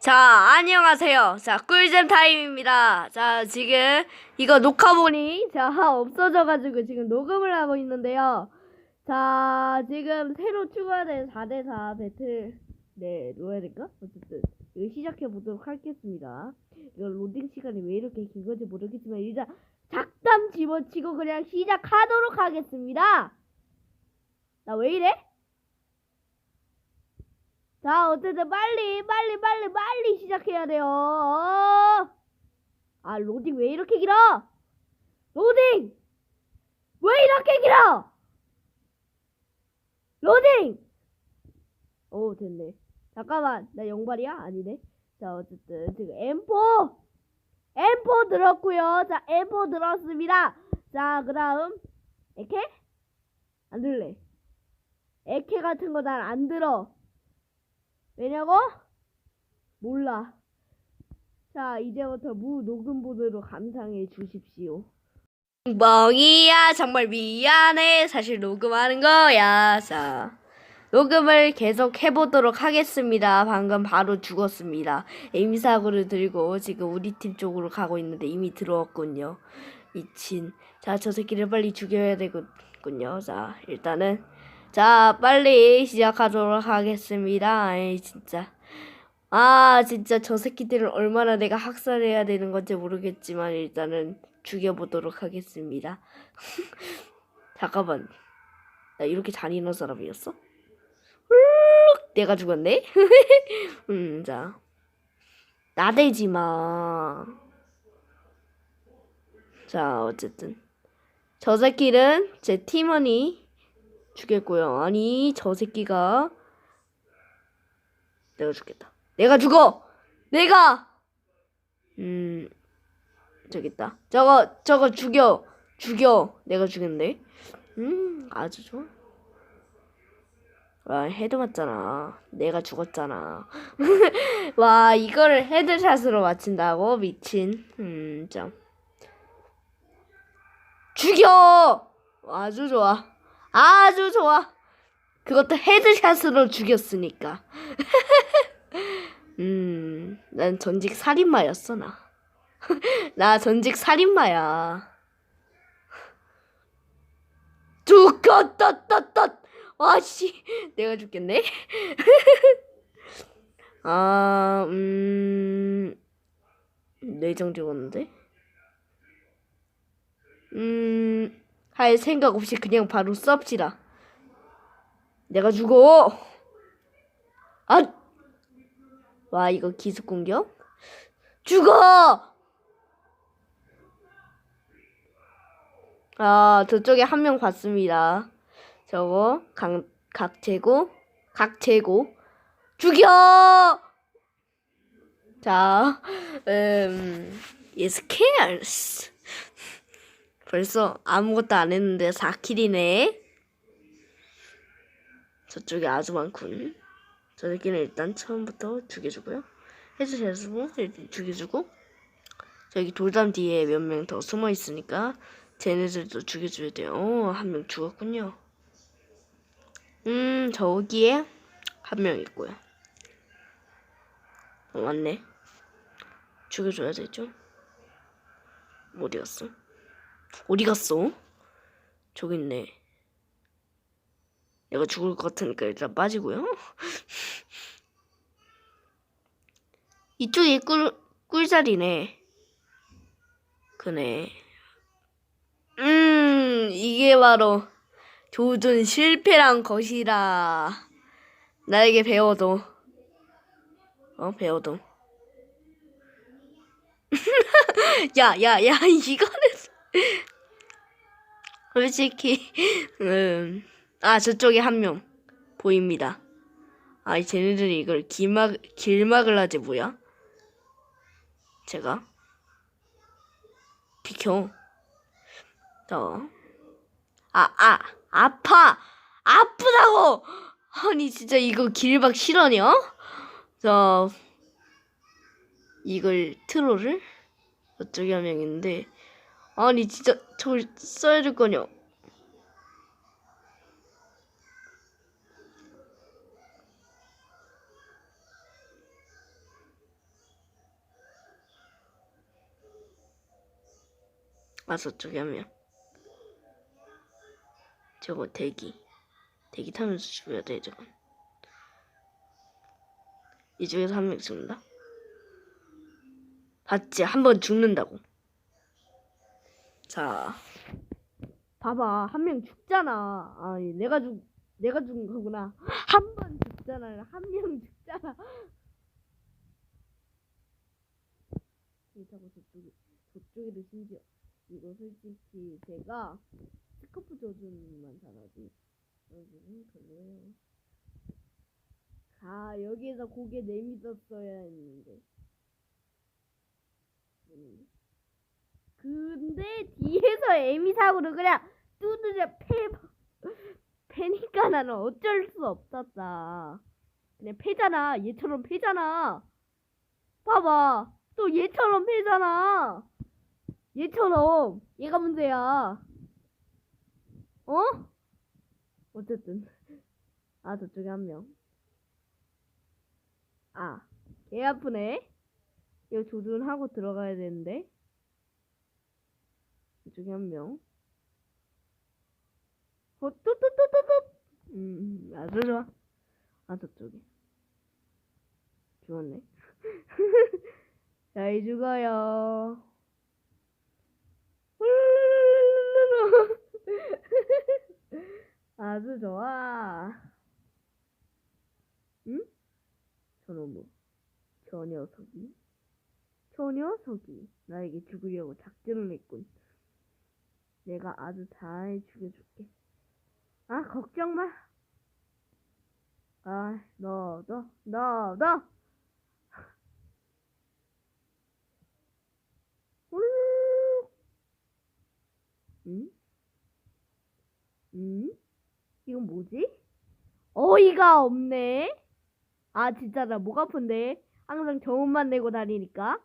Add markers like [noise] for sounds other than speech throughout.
자, 안녕하세요. 자, 꿀잼 타임입니다. 자, 지금 이거 녹화본이 자, 없어져가지고 지금 녹음을 하고 있는데요. 자, 지금 새로 추가된 4대4 배틀, 네, 놓아야 될까? 어쨌든, 이거 시작해 보도록 하겠습니다. 이거 로딩 시간이 왜 이렇게 긴 건지 모르겠지만, 일단, 작담 집어치고 그냥 시작하도록 하겠습니다. 나 왜 이래? 자, 어쨌든 빨리, 빨리, 빨리, 빨리 시작해야 돼요. 어. 아, 로딩 왜 이렇게 길어? 로딩! 왜 이렇게 길어? 로딩! 오, 됐네. 잠깐만, 나 영발이야? 아니네. 자, 어쨌든, 지금 M4! M4 들었고요 자, M4 들었습니다. 자, 그 다음, 에케? 안 들래. 에케 같은 거 난 안 들어. 왜냐고? 몰라. 자, 이제부터 무 녹음본으로 감상해 주십시오. 멍이야, 정말 미안해. 사실 녹음하는 거야. 자, 녹음을 계속 해보도록 하겠습니다. 방금 바로 죽었습니다. 에임사고를 들고 지금 우리 팀 쪽으로 가고 있는데 이미 들어왔군요. 미친. 자, 저 새끼를 빨리 죽여야 되겠군요. 자, 일단은 자, 빨리 시작하도록 하겠습니다. 아이, 진짜. 아, 진짜 저 새끼들을 얼마나 내가 학살해야 되는 건지 모르겠지만, 일단은 죽여보도록 하겠습니다. [laughs] 잠깐만. 나 이렇게 잔인한 사람이었어? 훌룩! 내가 죽었네? [laughs] 음, 자. 나대지 마. 자, 어쨌든. 저 새끼는 제 팀원이 죽였고요. 아니 저 새끼가 내가 죽겠다. 내가 죽어. 내가 음 저기 있다. 저거 저거 죽여 죽여. 내가 죽였네. 음 아주 좋아. 와 헤드 맞잖아. 내가 죽었잖아. [laughs] 와 이거를 헤드샷으로 맞춘다고 미친. 음 참. 죽여. 아주 좋아. 아주 좋아. 그것도 헤드샷으로 죽였으니까. [laughs] 음, 난 전직 살인마였어, 나. [laughs] 나 전직 살인마야. 죽었다, 떴, 떴. 와씨, 내가 죽겠네. [laughs] 아, 음, 내정 죽었는데? 음, 할 생각 없이 그냥 바로 썹시다. 내가 죽어. 아, 와 이거 기습 공격? 죽어. 아 저쪽에 한 명 봤습니다. 저거 강 각재고 각재고 죽여. 자, [laughs] 음, yes cares. 벌써 아무것도 안 했는데 4킬이네. 저쪽에 아주 많군. 저 새끼는 일단 처음부터 죽여주고요. 해주셔서 죽여주고 저기 돌담 뒤에 몇 명 더 숨어 있으니까 쟤네들도 죽여줘야 돼요. 오, 한명 죽었군요. 음, 저기에 한 명 있고요. 어, 맞네. 죽여줘야 되죠. 어디 갔어? 어디 갔어? 저기 있네. 내가 죽을 것 같으니까 일단 빠지고요. [laughs] 이쪽이 꿀, 꿀자리네. 그네. 음, 이게 바로 조준 실패란 것이라. 나에게 배워도. 어, 배워도. [laughs] 야, 야, 야, 이거는. 솔직히, [laughs] 음, 아, 저쪽에 한 명 보입니다. 아, 쟤네들이 이걸 길막, 길막을 하지, 뭐야? 제가. 비켜. 저. 아, 아, 아파! 아프다고! 아니, 진짜 이거 길막 실화냐? 자, 이걸 트롤을? 저쪽에 한명 있는데, 아니 진짜 저걸 써야 될 거냐 아 저쪽에 하면 저거 대기. 대기 타면서 죽어야 돼 저건. 이쪽에서 한 명 죽는다? 봤지? 한 번 죽는다고. 자, 봐봐 한 명 죽잖아. 아니 내가 죽 내가 죽은 거구나. [gasps] 한 번 죽잖아. 한 명 죽잖아. [laughs] 그렇다고 저쪽이 저쪽에도 심지어 이거 솔직히 제가 스커프 조준만 잘하지. 여기는 별로예요. 아 여기에서 고개 내밀었어야 했는데. 아닌데? 근데 뒤에서 에미 사고를 그냥 두드려 패 [laughs] 패니까 나는 어쩔 수 없었다. 그냥 패잖아. 얘처럼 패잖아. 봐봐. 또 얘처럼 패잖아. 얘처럼. 얘가 문제야. 어? 어쨌든. [laughs] 아, 저쪽에 한 명. 아, 개 아프네. 이거 조준하고 들어가야 되는데. 이쪽에 한 명. 어, 또. 음, 아주 좋아. 아, 저쪽에. 죽었네. [laughs] 잘 죽어요. [laughs] 아주 좋아. 응? 저놈뭐 저 녀석이? 저 녀석이 나에게 죽으려고 작전을 했군. 내가 아주 잘 죽여줄게. 아, 걱정 마. 아, 너, 너, 너, 너. 응? 응? 이건 뭐지? 어이가 없네. 아, 진짜 나 목 아픈데. 항상 저음만 내고 다니니까.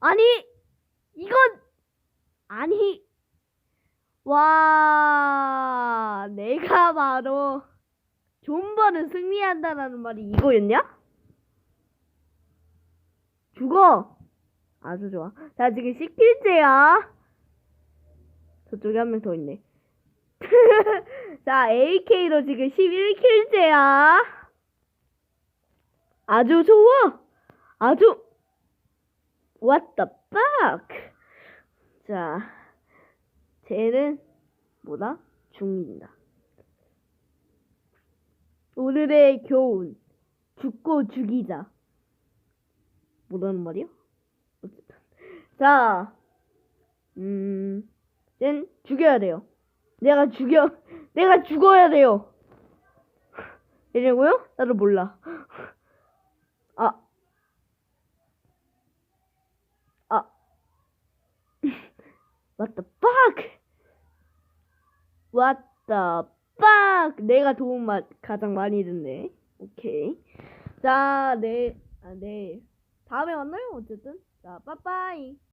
아니! 이건 아니, 와, 내가 바로 존버는 승리한다라는 말이 이거였냐? 죽어! 아주 좋아. 자, 지금 10킬째야. 저쪽에 한 명 더 있네. [laughs] 자, AK로 지금 11킬째야. 아주 좋아! 아주, what the fuck? 자, 쟤는 뭐다? 죽는다. 오늘의 교훈. 죽고 죽이자. 뭐라는 말이야? 어쨌든. 자, 음, 쟤는 죽여야 돼요. 내가 죽여, 내가 죽어야 돼요. 이냐고요? 나도 몰라. 아, 아. What the fuck? What the fuck? 내가 도움 마, 가장 많이 듣네. 오케이. 자, 네, 아, 네. 다음에 만나요, 어쨌든. 자, 빠빠이.